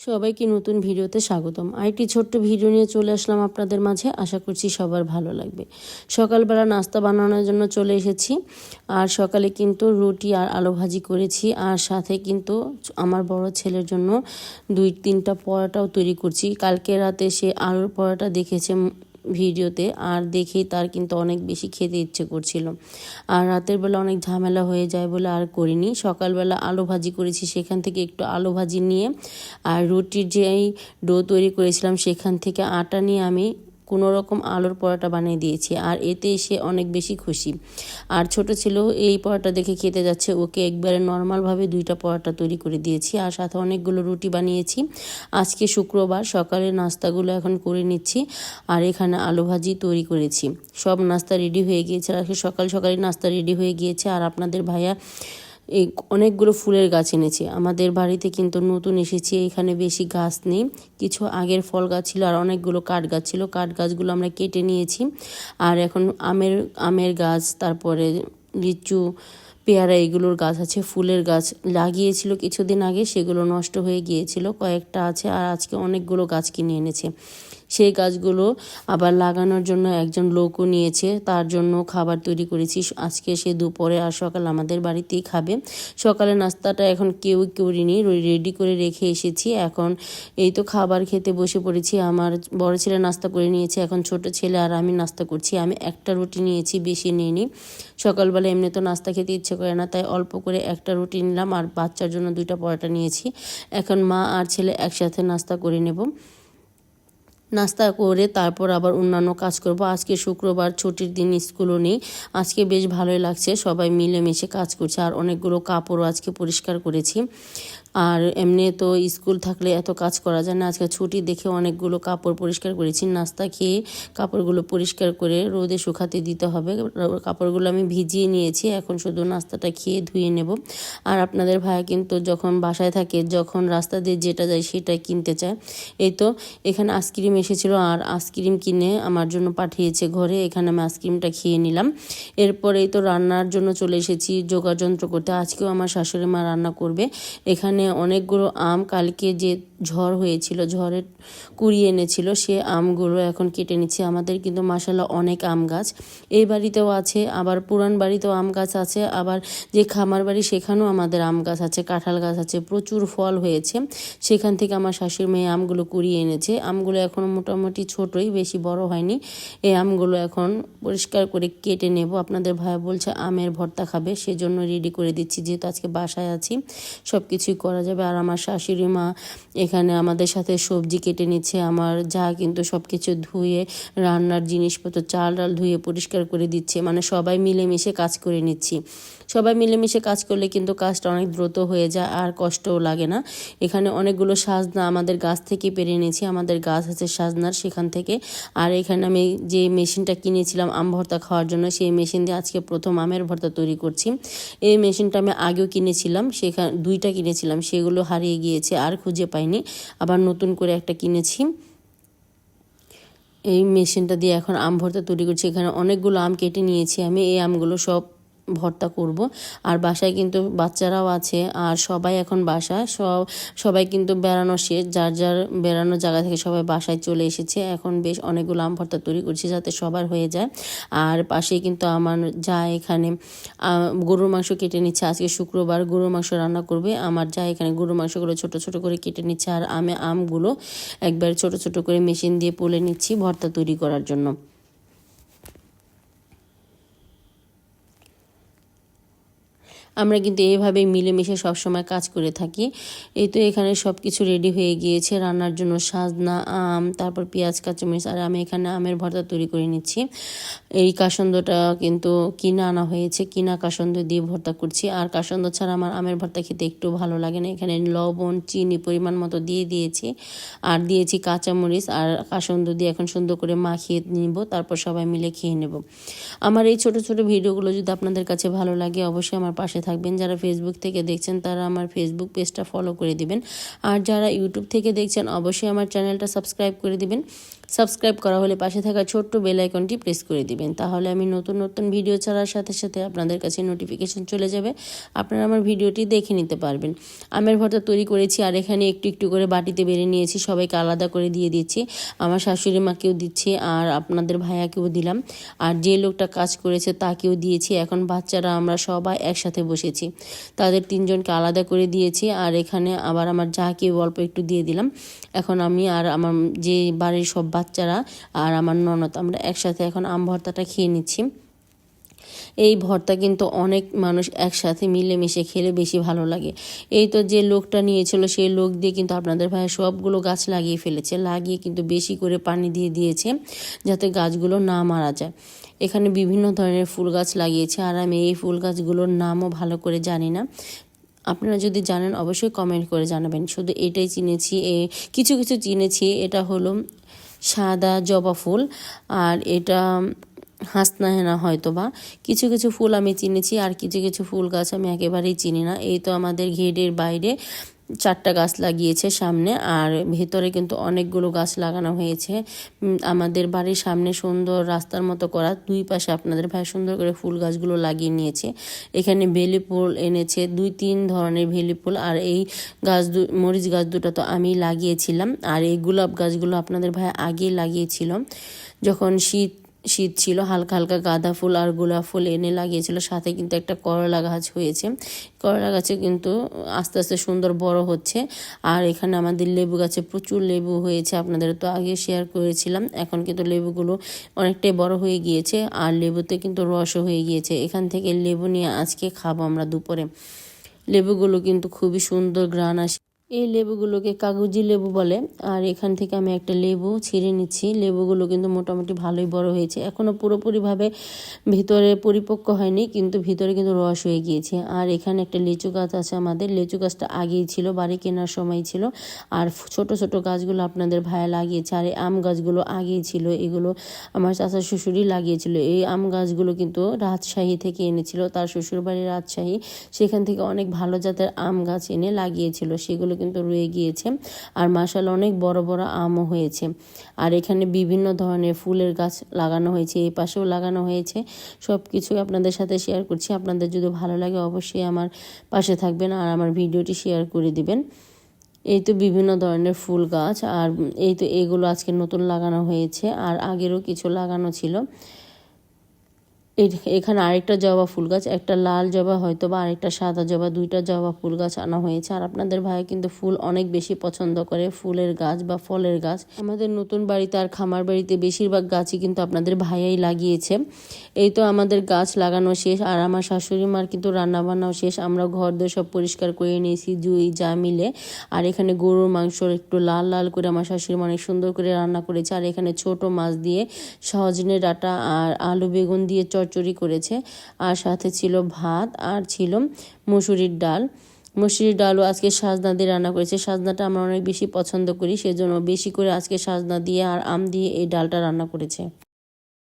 সবাইকে নতুন ভিডিওতে স্বাগতম। আরেকটি ছোট্ট ভিডিও নিয়ে চলে আসলাম আপনাদের মাঝে। আশা করছি সবার ভালো লাগবে। সকালবেলা নাস্তা বানানোর জন্য চলে এসেছি। আর সকালে কিন্তু রুটি আর আলু ভাজি করেছি। আর সাথে কিন্তু আমার বড় ছেলের জন্য দুই তিনটা পরোটাও তৈরি করছি। কালকে রাতে সে আলুর পরোটা দেখেছে। ভিডিওতে আর দেখেই তার কিন্তু অনেক বেশি খেতে ইচ্ছে করছিল। আর রাতের বেলা অনেক ঝামেলা হয়ে যায় বলে আর করিনি। সকালবেলা আলু ভাজি করেছি, সেখান থেকে একটু আলু ভাজি নিয়ে আর রুটির যেই ডো তৈরি করেছিলাম, সেখান থেকে আটা নিয়ে আমি কোনো রকম আলুর পরোটা বানিয়ে দিয়েছি, আর এতে সে অনেক বেশি খুশি। আর ছোট ছেলেও এই পরোটা দেখে খেতে যাচ্ছে। ওকে একবারে নর্মালভাবে দুইটা পরোটা তৈরি করে দিয়েছি, আর সাথে অনেকগুলো রুটি বানিয়েছি। আজকে শুক্রবার, সকালে নাস্তাগুলো এখন করে নিচ্ছি, আর এখানে আলু ভাজি তৈরি করেছি। সব নাস্তা রেডি হয়ে গিয়েছে। আর সকাল সকালে নাস্তা রেডি হয়ে গিয়েছে। আর আপনাদের ভাইয়া এই অনেকগুলো ফুলের গাছ এনেছি। আমাদের বাড়িতে কিন্তু নতুন এসেছি, এখানে বেশি গাছ নেই। কিছু আগের ফল গাছ ছিল আর অনেকগুলো কাঠ গাছ ছিল। কাঠ গাছগুলো আমরা কেটে নিয়েছি। আর এখন আমের আমের গাছ, তারপরে লিচু, পেয়ারা এগুলোর গাছ আছে, ফুলের গাছ লাগিয়েছিল কিছুদিন আগে। সেগুলো নষ্ট হয়ে গিয়েছিল। কয়েকটা আছে আর আজকে অনেকগুলো গাছ কিনে এনেছে। সেই গাছগুলো আবার লাগানোর জন্য একজন লোকও নিয়েছে। তার জন্য খাবার তৈরি করেছি। আজকে সে দুপুরে আর সকাল আমাদের বাড়িতেই খাবে। সকালে নাস্তাটা এখন কেউ করিনি। রেডি করে রেখে এসেছি। এখন এই তো খাবার খেতে বসে পড়েছি। আমার বড় ছেলে নাস্তা করে নিয়েছে। এখন ছোট ছেলে আর আমি নাস্তা করছি। আমি একটা রুটি নিয়েছি, বেশি নিইনি। সকালবেলা এমনি তো নাস্তা খেতে ইচ্ছে করে না, তাই অল্প করে একটা রুটি নিলাম আর বাচ্চার জন্য দুইটা পরোটা নিয়েছি। এখন মা আর ছেলে একসাথে নাস্তা করে নেব। নাস্তা করে তারপর আবার অন্যান্য কাজ করব। আজকে শুক্রবার, ছুটির দিন, স্কুলও নেই। আজকে বেশ ভালোই লাগছে। সবাই মিলেমিশে কাজ করছে। আর অনেকগুলো কাপড়ও আজকে পরিষ্কার করেছি। আর এমনি তো স্কুল থাকলে এত কাজ করা যায় না। আজকে ছুটি দেখে অনেকগুলো কাপড় পরিষ্কার করেছি, নাস্তা খেয়ে কাপড়গুলো পরিষ্কার করে রোদে শুকাতে দিতে হবে। কাপড়গুলো আমি ভিজিয়ে নিয়েছি, এখন শুধু নাস্তাটা খেয়ে ধুয়ে নেব। আর আপনাদের ভাই কিন্তু যখন বাসায় থাকে, যখন রাস্তা দিয়ে যেটা যায় সেটাই কিনতে চায়। এই তো এখানে আইসক্রিম এসেছিল আর আইসক্রিম কিনে আমার জন্য পাঠিয়েছে ঘরে, এখানে আমি আইসক্রিমটা খেয়ে নিলাম। এরপরেই তো রান্নার জন্য চলে এসেছি যোগাযন্ত্র করতে। আজকেও আমার শাশুড়ি মা রান্না করবে। এখানে অনেকগুলো আম কালকে যে ঝড় হয়েছিল ঝড়ের কুড়িয়ে এনেছিল। সে আমগুলো এখন কেটে নিচ্ছে। আমাদের কিন্তু মাসাল্লাহ অনেক আম গাছ। এই বাড়িতেও আছে, আবার পুরান বাড়িতেও আম গাছ আছে, আবার যে খামার বাড়ি সেখানেও আমাদের আম গাছ আছে, কাঁঠাল গাছ আছে, প্রচুর ফল হয়েছে। সেখান থেকে আমার শাশুড়ি মেয়ে আমগুলো কুড়িয়ে এনেছে। আমগুলো এখন মোটামুটি ছোটই, বেশি বড় হয়নি। এই আমগুলো এখন পরিষ্কার করে কেটে নেব। আপনাদের ভাই বলছে আমের ভর্তা খাবে, সেজন্য রেডি করে দিচ্ছি। যেহেতু আজকে বাসায় আছি সব কিছুই করা যাবে। আর আমার শাশুড়ি মা এখানে আমাদের সাথে সবজি কেটে নিচ্ছে, আমার যা কিন্তু সব কিছু ধুয়ে, রান্নার জিনিসপত্র, চাল ডাল ধুয়ে পরিষ্কার করে দিচ্ছে। মানে সবাই মিলেমিশে কাজ করে নিচ্ছি। সবাই মিলেমিশে কাজ করলে কিন্তু কাজটা অনেক দ্রুত হয়ে যায়, আর কষ্টও লাগে না। এখানে অনেকগুলো সাজনা আমাদের গাছ থেকে পেরে নিয়েছি, আমাদের গাছ আছে সাজনার সেখান থেকে। আর এখানে আমি যে মেশিনটা কিনেছিলাম আম ভর্তা খাওয়ার জন্য, সেই মেশিন দিয়ে আজকে প্রথম আমের ভর্তা তৈরি করছি। এই মেশিনটা আমি আগেও কিনেছিলাম সেখানে দুইটা কিনেছিলাম, সেগুলো হারিয়ে গিয়েছে, আর খুঁজে পাইনি। আবার নতুন করে একটা কিনেছি। এই মেশিনটা দিয়ে এখন আম ভর্তা তৈরি করছি। এখানে অনেকগুলো আম কেটে নিয়েছি আমি। এই আমগুলো সব ভর্তা করব। আর বাসায় কিন্তু বাচ্চারাও আছে আর সবাই এখন বাসায়। সব, সবাই কিন্তু বেড়ানো শেষ। যার যার বেড়ানোর জায়গা থেকে সবাই বাসায় চলে এসেছে। এখন বেশ অনেকগুলো আম ভর্তা তৈরি করছি যাতে সবার হয়ে যায়। আর পাশে কিন্তু আমার যা এখানে গরুর মাংস কেটে নিচ্ছে। আজকে শুক্রবার গরুর মাংস রান্না করবে। আমার যা এখানে গরুর মাংসগুলো ছোট ছোট করে কেটে নিচ্ছে। আর আমি আমগুলো একবার ছোট ছোট করে মেশিন দিয়ে পুলে নিচ্ছি ভর্তা তৈরি করার জন্য। আমরা কিন্তু এইভাবেই মিলেমিশে সবসময় কাজ করে থাকি। এই তো এখানে সব কিছু রেডি হয়ে গিয়েছে। রান্নার জন্য সাজনা, আম, তারপর পেঁয়াজ, কাঁচামরিচ, আর আমি এখানে আমের ভর্তা তৈরি করে নিচ্ছি। এই কাসন্দটা কিন্তু কিনা আনা হয়েছে। কিনা কাসন্দ দিয়ে ভর্তা করছি। আর কাসন্দ ছাড়া আমার আমের ভর্তা খেতে একটু ভালো লাগে না। এখানে লবণ, চিনি পরিমাণ মতো দিয়ে দিয়েছি। আর দিয়েছি কাঁচামরিচ। আর কাসন্দ দিয়ে এখন সুন্দর করে মাখিয়ে নিব। তারপর সবাই মিলে খেয়ে নেব। আমার এই ছোট ছোট ভিডিওগুলো যদি আপনাদের কাছে ভালো লাগে, অবশ্যই আমার পাশে থাকবেন, যারা ফেসবুক থেকে দেখছেন, তারা আমার ফেসবুক পেজটা ফলো করে দিবেন। আর যারা ইউটিউব থেকে দেখছেন, অবশ্যই আমার চ্যানেলটা সাবস্ক্রাইব করে দিবেন। সাবস্ক্রাইব করা হলে পাশে থাকা ছোট্ট বেল আইকনটি প্রেস করে দিবেন। তাহলে আমি নতুন নতুন ভিডিও ছাড়ার সাথে সাথে আপনাদের কাছে নোটিফিকেশন চলে যাবে। আপনারা আমার ভিডিওটি দেখে নিতে পারবেন। আমের ভর্তা তৈরি করেছি আর এখানে একটু একটু করে বাটিতে বেড়ে নিয়েছি। সবাইকে আলাদা করে দিয়ে দিচ্ছি আমার শাশুড়ি মাকেও দিচ্ছি আর আপনাদের ভাইয়াকেও দিলাম। আর যে লোকটা কাজ করেছে তাকেও দিয়েছি। এখন বাচ্চারা আমরা সবাই একসাথে বসেছি। তাদের তিনজনকে আলাদা করে দিয়েছি আর এখানে আবার আমার যাকে অল্প একটু দিয়ে দিলাম। এখন আমি আর আমার যে বাড়ির সব বাচ্চারা আর আমার ননদ। আমরা একসাথে এখন আম ভর্তাটা খেয়ে নিচ্ছি। এই ভর্তা কিন্তু অনেক মানুষ একসাথে মিলেমিশে খেলে বেশি ভালো লাগে। এই তো যে লোকটা নিয়েছিল সেই লোক দিয়ে কিন্তু আপনাদের ভাই সবগুলো গাছ লাগিয়ে ফেলেছে। লাগিয়ে কিন্তু বেশি করে পানি দিয়ে দিয়েছে যাতে গাছগুলো না মারা যায়। এখানে বিভিন্ন ধরনের ফুল গাছ লাগিয়েছে আর আমি এই ফুল গাছগুলোর নামও ভালো করে জানি না। আপনারা যদি জানেন অবশ্যই কমেন্ট করে জানাবেন। শুধু এটাই চিনেছি, এ কিছু কিছু চিনেছি। এটা হলো সাদা জবা ফুল, আর এটা হাসনা হেনা হয়তো বা কিছু কিছু ফুল আমি চিনেছি, আর কিছু কিছু ফুল গাছ আমি একেবারেই চিনি না। এই তো আমাদের ঘেডের বাইরে চারটা গাছ লাগিয়েছে সামনে, আর ভেতরে কিন্তু অনেকগুলো গাছ লাগানো হয়েছে। আমাদের বাড়ির সামনে সুন্দর রাস্তার মতো করা, দুই পাশে আপনাদের ভাই সুন্দর করে ফুল গাছগুলো লাগিয়ে নিয়েছে। এখানে বেলি ফুল এনেছে, দুই তিন ধরনের বেলি ফুল, আর এই গাছ দু, মরিচ গাছ দুটো তো আমি লাগিয়েছিলাম। আর এই গোলাপ গাছগুলো আপনাদের ভাই আগে লাগিয়েছিল। যখন শীত শীত ছিল, হালকা হালকা গাঁদা ফুল আর গোলাপ ফুল এনে লাগিয়েছিল। সাথে কিন্তু একটা করলা গাছ হয়েছে। করলা গাছে কিন্তু আস্তে আস্তে সুন্দর বড় হচ্ছে। আর এখানে আমাদের লেবু গাছে প্রচুর লেবু হয়েছে। আপনাদের তো আগে শেয়ার করেছিলাম। এখন কিন্তু লেবুগুলো অনেকটাই বড় হয়ে গিয়েছে আর লেবুতে কিন্তু রসও হয়ে গিয়েছে। এখান থেকে লেবু নিয়ে আজকে খাব আমরা দুপুরে। লেবুগুলো কিন্তু খুবই সুন্দর গ্রান আসে। এই লেবুগুলোকে কাগজি লেবু বলে। আর এখান থেকে আমি একটা লেবু ছিঁড়ে নিচ্ছি। লেবুগুলো কিন্তু মোটামুটি ভালোই বড় হয়েছে। এখনও পুরোপুরিভাবে ভিতরে পরিপক্ক হয়নি, কিন্তু ভিতরে কিন্তু রস হয়ে গিয়েছে। আর এখানে একটা লিচু গাছ আছে আমাদের। লিচু গাছটা আগেই ছিল, বাড়ি কেনার সময় ছিল। আর ছোট ছোট গাছগুলো আপনাদের ভাইয়া লাগিয়েছে। আর এই আম গাছগুলো আগেই ছিল। এগুলো আমার চাচা শ্বশুরই লাগিয়েছিল। এই আম গাছগুলো কিন্তু রাজশাহী থেকে এনেছিল। তার শ্বশুর বাড়ি রাজশাহী। সেখান থেকে অনেক ভালো জাতের আম গাছ এনে লাগিয়েছিল। সেগুলো কিন্তু রয়ে গিয়েছে। আর মাসাল অনেক বড় বড় আমও হয়েছে। আর এখানে বিভিন্ন ধরনের ফুলের গাছ লাগানো হয়েছে, এই পাশেও লাগানো হয়েছে। সব কিছুই আপনাদের সাথে শেয়ার করছি। আপনাদের যদি ভালো লাগে অবশ্যই আমার পাশে থাকবেন আর আমার ভিডিওটি শেয়ার করে দিবেন। এই তো বিভিন্ন ধরনের ফুল গাছ আর এই তো এগুলো আজকে নতুন লাগানো হয়েছে। আর আগেরও কিছু লাগানো ছিল। এখানে আরেকটা জবা ফুল গাছ, একটা লাল জবা হয়তো বা আরেকটা সাদা জবা, দুইটা জবা ফুল গাছ আনা হয়েছে। আর আপনাদের ভাই কিন্তু ফুল অনেক বেশি পছন্দ করে, ফুলের গাছ বা ফলের গাছ। আমাদের নতুন বাড়িতে আর খামার বাড়িতে বেশিরভাগ গাছই কিন্তু আপনাদের ভাইয়াই লাগিয়েছে। এই তো আমাদের গাছ লাগানো শেষ, আর আমার শাশুড়ি মার কিন্তু রান্না বান্নাও শেষ। আমরা ঘর দিয়ে সব পরিষ্কার করে নিয়েছি, জুই, যা মিলে। আর এখানে গরুর মাংস একটু লাল লাল করে আমার শাশুড়ি মা অনেক সুন্দর করে রান্না করেছে। আর এখানে ছোট মাছ দিয়ে সজনে ডাটা আর আলু বেগুন দিয়ে চট চচ্চড়ি করেছে। আর সাথে ছিল ভাত আর ছিল মুসুরির ডাল। মুসুরির ডালও আজকে সাজনা দিয়ে রান্না করেছে। সাজনাটা আমরা অনেক বেশি পছন্দ করি, সেজন্য বেশি করে আজকে সাজনা দিয়ে আর আম দিয়ে এই ডালটা রান্না করেছে।